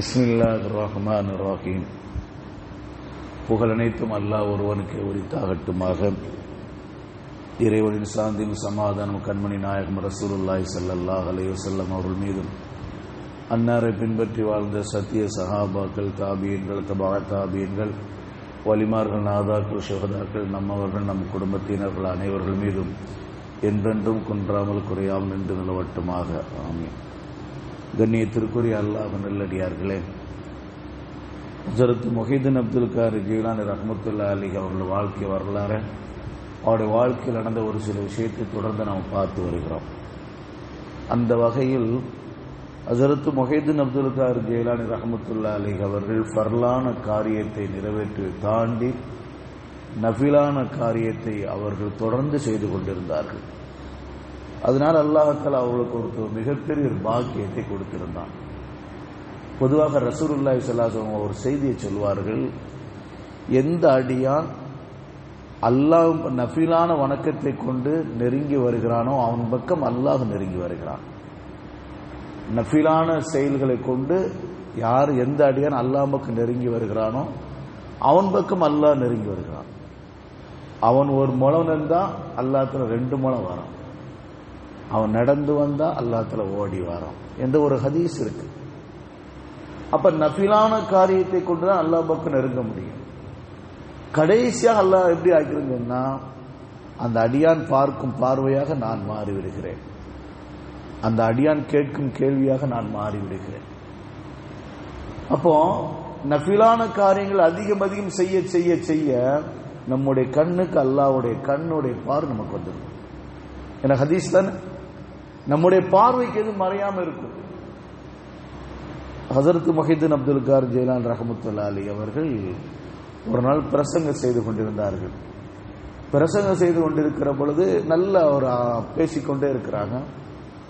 பிஸ்மில்லாஹ் ரஹ்மான் ரஹீம் புகழனைத்தும் அல்லாஹ் ஒருவனுக்கு உரித்தாகட்டுமாக. இறைவனின் சாந்தியும் சமாதானம் கண்மணி நாயகம் ரசூலுல்லாய் சல்லாஹ் அலையுசல்லம் அவர்கள் மீதும். அன்னாரை பின்பற்றி வாழ்ந்த சத்திய சஹாபாக்கள் தாபியன்கள் தபா தாபியன்கள் வலிமார்கள் நாதாக்கள் சுகதாக்கள் நம்மவர்கள் நம் குடும்பத்தினர்கள் அனைவர்கள் மீதும் என்றென்றும் குன்றாமல் குறையாமல் நின்று நிலவட்டுமாக. ஆமீன். கண்ணியத்திற்குரிய அல்லாஹ் நல்லடியார்களே. ஹசரத் மொஹிதீன் அப்துல் கார் ஜீலானி ரஹமத்துல்லா அலி அவர்கள் வாழ்க்கை வரலாறு அவருடைய வாழ்க்கையில் நடந்த ஒரு சில விஷயத்தை தொடர்ந்து நாம் பார்த்து வருகிறோம். அந்த வகையில் ஹசரத் மொஹிதீன் அப்துல் கார் ஜெயலானி ரஹமத்துல்லா அலி அவர்கள் ஃபர்லான காரியத்தை நிறைவேற்றி தாண்டி நஃபிலான காரியத்தை அவர்கள் தொடர்ந்து செய்து கொண்டிருந்தார்கள். அதனால் அல்லாஹால அவங்களுக்கு ஒரு மிகப்பெரிய ஒரு பாக்கியத்தை கொடுத்திருந்தான். பொதுவாக ரசூருல்லாய் சொல்லாசம் ஒரு செய்தியை சொல்வார்கள் எந்த அடியான் அல்லாஹ் நஃபிலான வணக்கத்தை கொண்டு நெருங்கி வருகிறானோ அவன் பக்கம் அல்லாஹ் நெருங்கி வருகிறான். நஃபிலான செயல்களை கொண்டு யார் எந்த அடியான் அல்லாஹ் பக்கம் நெருங்கி வருகிறானோ அவன் பக்கம் அல்லாஹ் நெருங்கி வருகிறான். அவன் ஒரு முளம் இருந்தா அல்லாத்துல ரெண்டு முளம் வரும் அவன் நடந்து வந்தா அல்லாத்துல ஓடி வரான். எந்த ஒரு ஹதீஸ் இருக்கு. அப்ப நஃபிலான காரியத்தை கொண்டுதான் அல்லா பக்கம் நெருங்க முடியும். கடைசியாக அல்லாஹ் எப்படி ஆக்கிருங்கன்னா அந்த அடியான் பார்க்கும் பார்வையாக நான் மாறிவிடுகிறேன். அந்த அடியான் கேட்கும் கேள்வியாக நான் மாறிவிடுகிறேன். அப்போ நஃபிலான காரியங்கள் அதிகம் அதிகம் செய்ய செய்ய செய்ய நம்முடைய கண்ணுக்கு அல்லாவுடைய கண்ணுடைய பார் நமக்கு வந்துடும் எனக்கு ஹதீஸ் தானே? நம்முடைய பார்வைக்கு எது மறையாம இருக்கும். ஹசரத் மொஹிதீன் அப்துல் கார் ஜெயலான் ரஹமத்துல்லா அலி அவர்கள் ஒரு நாள் பிரசங்கம் செய்து கொண்டிருந்தார்கள். பிரசங்கம் செய்து கொண்டிருக்கிற பொழுது நல்ல ஒரு பேசிக்கொண்டே இருக்கிறாங்க.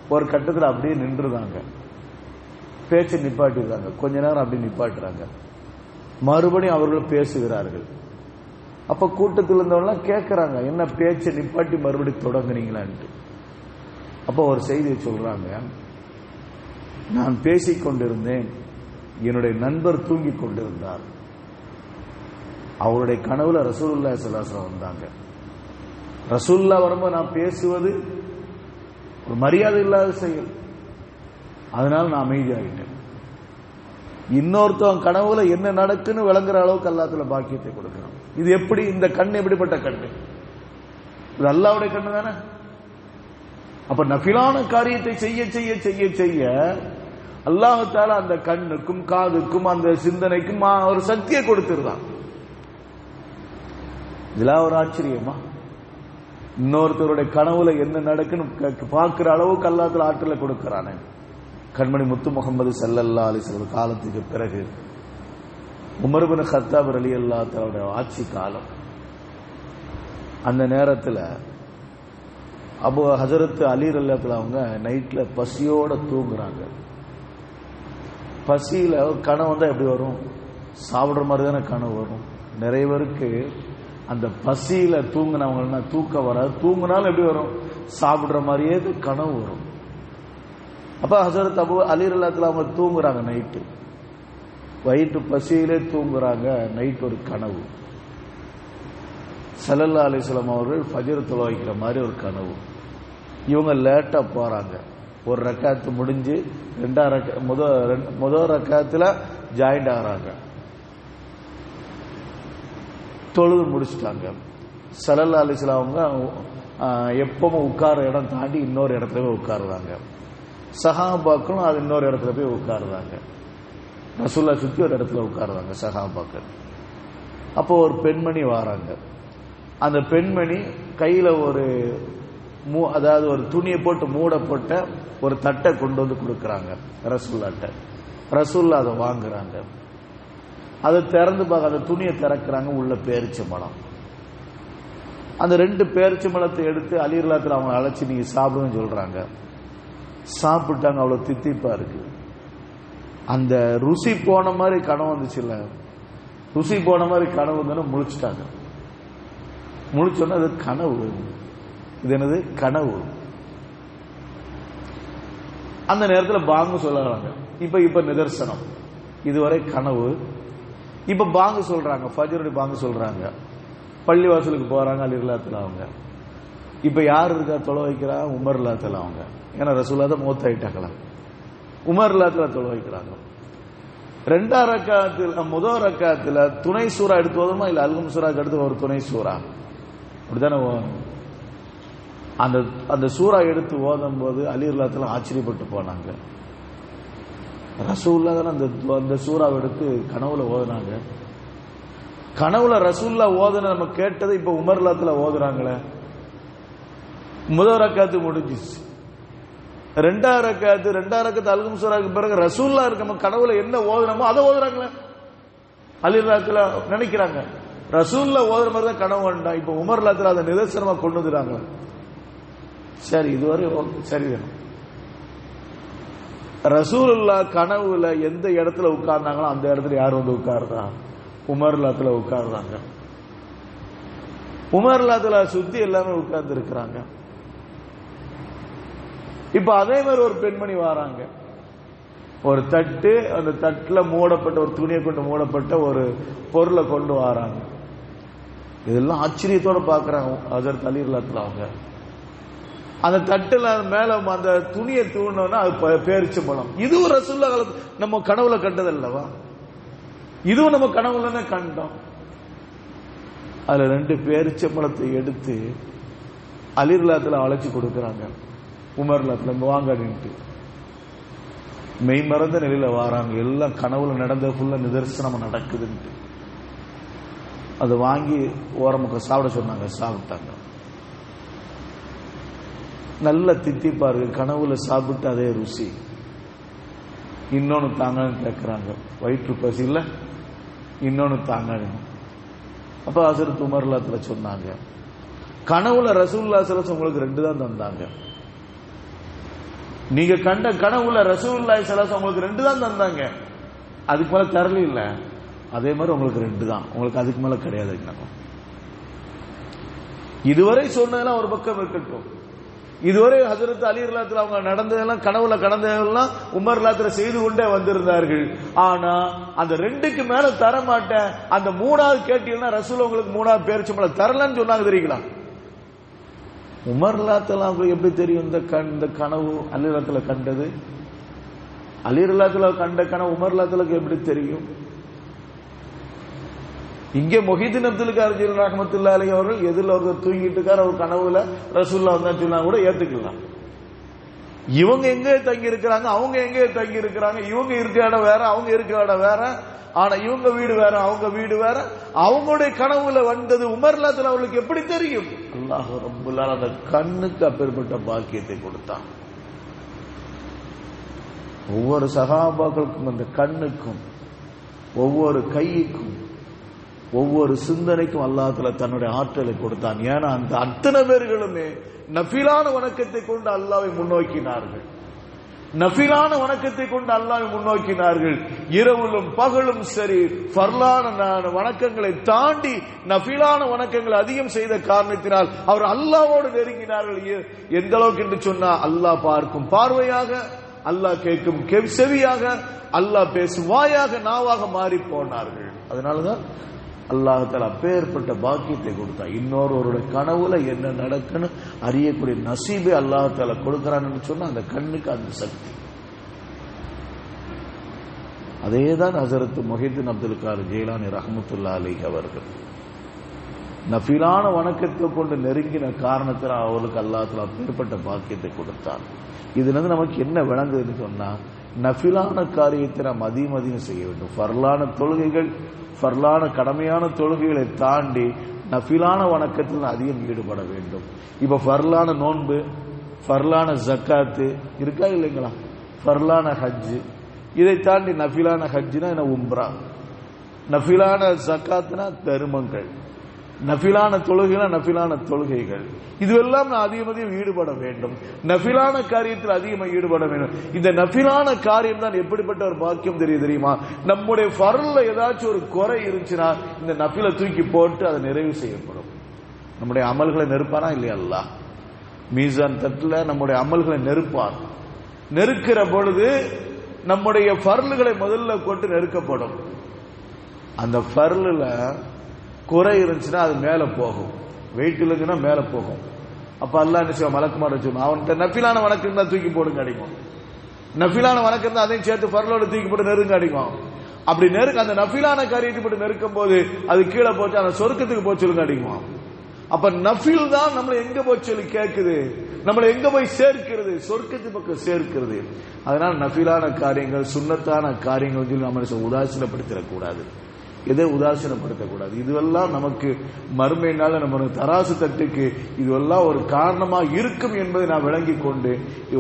ஒரு கட்டத்தில் அப்படியே நின்றுதாங்க. பேச்சை நிப்பாட்டிடுறாங்க. கொஞ்ச நேரம் அப்படி நிப்பாட்டுறாங்க. மறுபடியும் அவர்கள் பேசுகிறார்கள். அப்ப கூட்டத்தில் இருந்தவங்களாம் கேட்கிறாங்க என்ன பேச்சை நிப்பாட்டி மறுபடியும் தொடங்குனீங்களான்ட்டு. அப்போ ஒரு செய்தியை சொல்றாங்க நான் பேசிக் கொண்டிருந்தேன் என்னுடைய நண்பர் தூங்கி கொண்டிருந்தார். அவருடைய கனவுல ரசூல்லா சலாசலம் வந்தாங்க. ரசூல்லா வரும்போது நான் பேசுவது ஒரு மரியாதை இல்லாத செயல். அதனால நான் அமைதியாகிட்டேன் இன்னொருத்தவன் கனவுல என்ன நடக்குன்னு விளங்குற அளவுக்கு அல்லாத்துல பாக்கியத்தை கொடுக்கிறோம் இது எப்படி? இந்த கண் எப்படிப்பட்ட கண்ணு? இது அல்லாவுடைய கண்ணு தானே அப்ப நபிலான காரியத்தை செய்ய செய்ய செய்ய செய்ய அல்லாஹால அந்த கண்ணுக்கும் காதுக்கும் அந்த சிந்தனைக்கும் ஒரு சக்தியை கொடுத்துருதான். இதெல்லாம் ஒரு ஆச்சரியமா? இன்னொருத்தருடைய கனவுல என்ன நடக்குன்னு பார்க்கிற அளவுக்கு அல்லாத்துல ஆற்றல கொடுக்கிறானே. கண்மணி முத்து முகமது சல்லல்லா அலிஸ்வல் காலத்துக்கு பிறகு உமர்பின் ஹத்தாபர் அலி அல்லா ஆட்சி காலம். அந்த நேரத்தில் அப்போ ஹசரத் அலி அல்லத்துல அவங்க நைட்ல பசியோட தூங்குறாங்க. பசியில கனவு வந்தா எப்படி வரும்? சாப்பிட்ற மாதிரி தானே கனவு வரும். நிறைய பேருக்கு அந்த பசியில தூங்கினவங்கன்னா தூக்கம் வராது. தூங்கினாலும் எப்படி வரும்? சாப்பிட்ற மாதிரியே கனவு வரும். அப்ப ஹசரத் அபு அலி அல்லத்துல அவங்க தூங்குறாங்க நைட்டு. வயிற்று பசியிலே தூங்குறாங்க. நைட் ஒரு கனவு. சலல்லா அலிஸ்லாம் அவர்கள் ஃபஜர் வைக்கிற மாதிரி ஒரு கனவு. இவங்க லேட்டா போறாங்க. ஒரு ரக்காத்து முடிஞ்சு ரெண்டாம் ரக்க முத முதல் ரக்காத்துல ஜாயிண்ட் ஆகிறாங்க. தொழுது முடிச்சிட்டாங்க. சல்லல்லா அலிஸ்லாம் அவங்க எப்பவும் உட்கார இடம் தாண்டி இன்னொரு இடத்துல போய் உட்காருவாங்க சஹாபாக்களும் அது இன்னொரு இடத்துல போய் உட்காருவாங்க ரசுல்லா சுத்தி ஒரு இடத்துல உட்காருவாங்க சஹாபாக்கள். அப்போ ஒரு பெண்மணி வராங்க. அந்த பெண்மணி கையில ஒரு மூ அதாவது ஒரு துணியை போட்டு மூடப்பட்ட ஒரு தட்டை கொண்டு வந்து கொடுக்குறாங்க ரசுல்லாட்ட ரசுல்லா அதை வாங்குறாங்க. அதை திறந்து பார்க்க அந்த துணியை திறக்கிறாங்க உள்ள பேரிச்ச மலம். அந்த ரெண்டு பேரிச்ச மலத்தை எடுத்து அலிர்லாத்தில் அவங்க அழைச்சி நீங்க சாப்பிடுன்னு சொல்றாங்க. சாப்பிட்டாங்க அவ்வளோ தித்திப்பா இருக்கு. அந்த ருசி போன மாதிரி கனவு வந்துச்சுல்ல. ருசி போன மாதிரி கனவு வந்து முழிச்சிட்டாங்க. முழிச்சோன்னா அது கனவு. இது என்னது? கனவு. அந்த நேரத்தில் பாங்கு சொல்லுறாங்க இப்ப இப்ப நிதர்சனம். இதுவரை கனவு. இப்ப பாங்கு சொல்றாங்க. ஃபஜருடைய பாங்கு சொல்றாங்க. பள்ளிவாசலுக்கு போறாங்க அலிர்லாத்துல அவங்க. இப்ப யார் இருக்கா? தொலை வைக்கிறா? உமர் இல்லாத்தில் அவங்க. ஏன்னா ரசூலா தான் மூத்தாயிட்டாங்களா? உமர் இல்லாத்தில் தொலை வைக்கிறாங்க. ரெண்டாம் ரக்காத்தில் முதல் ரக்காத்தில் துணை சூறா எடுத்து போதுமா இல்ல அல்கும் சூறாக்கு எடுத்து ஒரு துணை சூறா? அப்படித்தானே அந்த அந்த சூறா எடுத்து ஓதும் போது அலிர்லாத்துல ஆச்சரியப்பட்டு போனாங்க. ரசூல்லா தானே அந்த அந்த சூறாவை எடுத்து கனவுல ஓதுனாங்க. கனவுல ரசூல்லா ஓதுன நம்ம கேட்டதை இப்ப உமர்லாத்துல ஓதுறாங்களே. முதல் ரக்காத்து முடிஞ்சிச்சு. ரெண்டாவது ரக்காத்து ரெண்டாவது ரக்காத்து அல்கும் சூறாக்கு பிறகு ரசூல்லா இருக்க நம்ம கனவுல என்ன ஓதுனமோ அதை ஓதுறாங்களே. அலிர்லாத்துல நினைக்கிறாங்க. ரசூல்ல ஓதுற மாதிரி தான் கனவு வேண்டாம் இப்ப உமர்லாத்துல அதை நிதர்சனமா கொண்டு வந்துடுறாங்களே சரி இதுவரை ஓ- சரி வேணும். ரசூலுல்லா கனவுல எந்த இடத்துல உட்கார்ந்தாங்களோ அந்த இடத்துல யார் வந்து உட்கார்றா? உமர்லாத்துல உட்கார்றாங்க. உமர்லாத்துல சுத்தி எல்லாமே உட்கார்ந்து இருக்கிறாங்க இப்ப அதே மாதிரி ஒரு பெண்மணி வராங்க. ஒரு தட்டு அந்த தட்டுல மூடப்பட்ட ஒரு துணியை கொண்டு மூடப்பட்ட ஒரு பொருளை கொண்டு வராங்க. இதெல்லாம் ஆச்சரியத்தோட பாக்குறாங்க அதர் தலிர்லாத்துல அவங்க. அந்த தட்டுல மேல அந்த துணியை தூணோன்னா அது ப- பேரிச்ச பழம். இதுவும் ரசுல்லா காலத்து நம்ம கனவுல கண்டது அல்லவா இதுவும் நம்ம கனவுல கண்டோம். அதுல ரெண்டு பேரிச்ச பழத்தை எடுத்து அலிர்லாத்துல அழைச்சி கொடுக்கறாங்க. உமர்லாத்துல இங்க வாங்க அப்படின்ட்டு. மெய் மறந்த நிலையில வாராங்க. எல்லாம் கனவுல நடந்த ஃபுல்லா நிதர்சனம் நடக்குதுன்ட்டு. அதை வாங்கி ஓரமுக்க சாப்பிட சொன்னாங்க சாப்பிட்டாங்க. நல்ல தித்திப்பாரு கனவுல சாப்பிட்டு அதே ருசி. இன்னொன்னு தாங்கன்னு கேட்கிறாங்க வயிற்று பசி இல்ல? இன்னொன்னு தாங்கன்னு. அப்ப அசரத் உமர்லாத்துல சொன்னாங்க. கனவுல ரசூல்லா சலஸ் உங்களுக்கு ரெண்டு தான் தந்தாங்க. நீங்க கண்ட கனவுல ரசூலுல்லாஹி ஸல்லல்லாஹு உங்களுக்கு ரெண்டு தான் தந்தாங்க. அதுக்கு மேல தரல இல்ல? அதே மாதிரி உங்களுக்கு ரெண்டு தான். உங்களுக்கு அதுக்கு மேல கிடையாது இதுவரை சொன்னதெல்லாம் ஒரு பக்கம் இருக்கட்டும். இதுவரை ஹசரத் அலி இல்லாத்துல அவங்க நடந்ததெல்லாம் கனவுல கடந்ததெல்லாம் உமர் இல்லாத்துல செய்து கொண்டே வந்திருந்தார்கள். ஆனா அந்த ரெண்டுக்கு மேல தர மாட்டேன் அந்த மூணாவது கேட்டீங்கன்னா ரசூல் உங்களுக்கு மூணாவது பேர் சும்மா தரலன்னு சொன்னாங்க தெரியுங்களா? உமர் இல்லாத்துல எப்படி தெரியும்? இந்த கண் இந்த கனவு அலிரத்துல கண்டது? அலிரலாத்துல கண்ட கனவு உமர் இல்லாத்துலக்கு எப்படி தெரியும்? இங்கே மொஹிதீன் அப்துல் கார்ஜி ரஹமத்துல்லா அலி அவர்கள் எதிரில் ஒருத்தர் தூங்கிட்டு இருக்கார் அவர் கனவுல ரசூல்லா வந்தா சொன்னா கூட ஏத்துக்கலாம். இவங்க எங்க தங்கி இருக்கிறாங்க அவங்க எங்க தங்கி இருக்கிறாங்க இவங்க இருக்கிற இடம் வேற அவங்க இருக்கிற இடம் வேற. ஆனா இவங்க வீடு வேற அவங்க வீடு வேற. அவங்களுடைய கனவுல வந்தது உமர்லாத்துல அவளுக்கு எப்படி தெரியும்? அல்லாஹ் ரொம்ப அந்த கண்ணுக்கு அப்பேற்பட்ட பாக்கியத்தை கொடுத்தான். ஒவ்வொரு சகாபாக்களுக்கும் அந்த கண்ணுக்கும் ஒவ்வொரு கைக்கும் ஒவ்வொரு சிந்தனைக்கும் அல்லாஹ்ல தன்னுடைய ஆற்றலை கொடுத்தான். ஏன்னா அந்த அத்தனை பேர்களுமே நஃபிலான வணக்கத்தை கொண்டு அல்லாவை முன்னோக்கினார்கள். நஃபிலான வணக்கத்தை கொண்டு அல்லாவை முன்னோக்கினார்கள். இரவிலும் பகலும் சரி ஃபர்லான வணக்கங்களை தாண்டி நஃபிலான வணக்கங்களை அதிகம் செய்த காரணத்தினால் அவர் அல்லாவோடு நெருங்கினார்கள். எந்த அளவுக்கு என்று சொன்னா அல்லாஹ் பார்க்கும் பார்வையாக அல்லாஹ் கேட்கும் செவியாக அல்லாஹ் பேசும் வாயாக நாவாக மாறி போனார்கள். அதனாலதான் அல்லாஹால அப்பேற்பட்ட பாக்கியத்தை கொடுத்தா. இன்னொருவருடைய கனவுல என்ன நடக்குன்னு அறியக்கூடிய நசீபை அல்லாஹால கொடுக்கிறான்னு சொன்னா அந்த கண்ணுக்கு அந்த சக்தி. அதேதான் ஹசரத் மொஹிதீன் அப்துல் கார் ஜெயிலானி ரஹமத்துல்லா அலி அவர்கள். நஃபிலான வணக்கத்தை கொண்டு நெருங்கின காரணத்தில் அவர்களுக்கு அல்லாஹால அப்பேற்பட்ட பாக்கியத்தை கொடுத்தார் இதுல இருந்து நமக்கு என்ன விளங்குதுன்னு சொன்னா நஃபிலான காரியத்தை நாம் அதிகம் அதிகம் செய்ய வேண்டும். ஃபர்லான தொழுகைகள் ஃபர்லான கடமையான தொழுகைகளை தாண்டி நஃபிலான வணக்கத்தில் அதிகம் ஈடுபட வேண்டும். இப்ப ஃபர்லான நோன்பு ஃபர்லான ஜக்காத்து இருக்கா இல்லைங்களா? ஃபர்லான ஹஜ்ஜு. இதை தாண்டி நஃபிலான ஹஜ்ஜுனா என்ன? உம்ரா. நஃபிலான ஜக்காத்துனா தருமங்கள். நஃபிலான தொழுகைனா நஃபிலான தொழுகைகள். இதுவெல்லாம் நான் அதிகம் அதிகம் ஈடுபட வேண்டும். நஃபிலான காரியத்தில் அதிகமாக ஈடுபட வேண்டும். இந்த நஃபிலான காரியம் தான் எப்படிப்பட்ட ஒரு பாக்கியம் தெரியும் தெரியுமா? நம்முடைய ஃபரல்ல ஏதாச்சும் ஒரு குறை இருந்துச்சுன்னா இந்த நஃபில தூக்கி போட்டு அதை நிறைவு செய்யப்படும். நம்முடைய அமல்களை நெருப்பானா இல்லையா அல்லா மீசான் தட்டில் நம்முடைய அமல்களை நெருப்பார். நெருக்கிற பொழுது நம்முடைய பர்லுகளை முதல்ல கொண்டு நெருக்கப்படும். அந்த ஃபர்லில் குறை இருந்துச்சுன்னா அது மேல போகும். வெயிட் இல்லைங்கன்னா மேல போகும். அப்ப அல்லா என்ன செய்வான்? மலக்குமார வச்சுக்கணும் அவன்கிட்ட நஃபிலான வணக்கம் தான் தூக்கி போடுங்க அடிக்கும் நஃபிலான வணக்கம் தான் அதையும் சேர்த்து பரலோட தூக்கி போட்டு நெருங்க அடிக்கும் அப்படி நெருக்க அந்த நஃபிலான காரியத்தை போட்டு நெருக்கும் போது அது கீழே போச்சு அந்த சொர்க்கத்துக்கு போச்சு சொல்லுங்க அடிக்குமா அப்ப நஃபில் தான் நம்மளை எங்க போய் சொல்லி கேட்குது நம்மளை எங்க போய் சேர்க்கிறது? சொர்க்கத்து பக்கம் சேர்க்கிறது. அதனால நஃபிலான காரியங்கள் சுண்ணத்தான காரியங்கள் சொல்லி நம்ம உதாசீனப்படுத்திடக்கூடாது. எதை உதாசீனப்படுத்தக்கூடாது இதுவெல்லாம் நமக்கு மறுமையினால நம்ம தராசு தட்டுக்கு இதுவெல்லாம் ஒரு காரணமா இருக்கும் என்பதை நாம் விளங்கி கொண்டு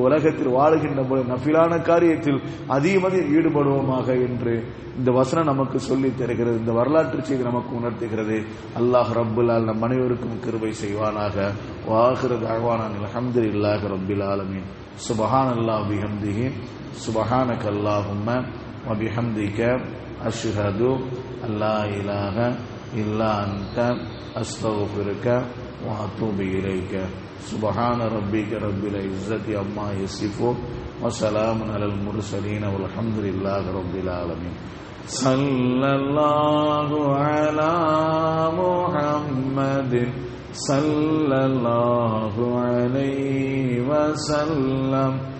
உலகத்தில் வாழுகின்ற போது நஃபிலான காரியத்தில் அதிகமாக ஈடுபடுவோமாக என்று இந்த வசனம் நமக்கு சொல்லி தருகிறது இந்த வரலாற்று செய்தி நமக்கு உணர்த்துகிறது அல்லாஹ் ரப்புல்லால் நம் அனைவருக்கும் கிருபை செய்வானாக வாகிறது அழ்வானான் அலமது இல்லாஹ் ரப்பில் ஆலமீன் சுபஹான் அல்லாஹ் பிஹம்திஹி சுபஹானக் அல்லாஹும்ம وبحمدك أشهد أن لا إله إلا أنت، أستغفرك وأتوب سبحان ربك رب العزة عما يصفون، وسلام على المرسلين، والحمد لله رب العالمين. صلى الله على محمد، صلى الله عليه وسلم.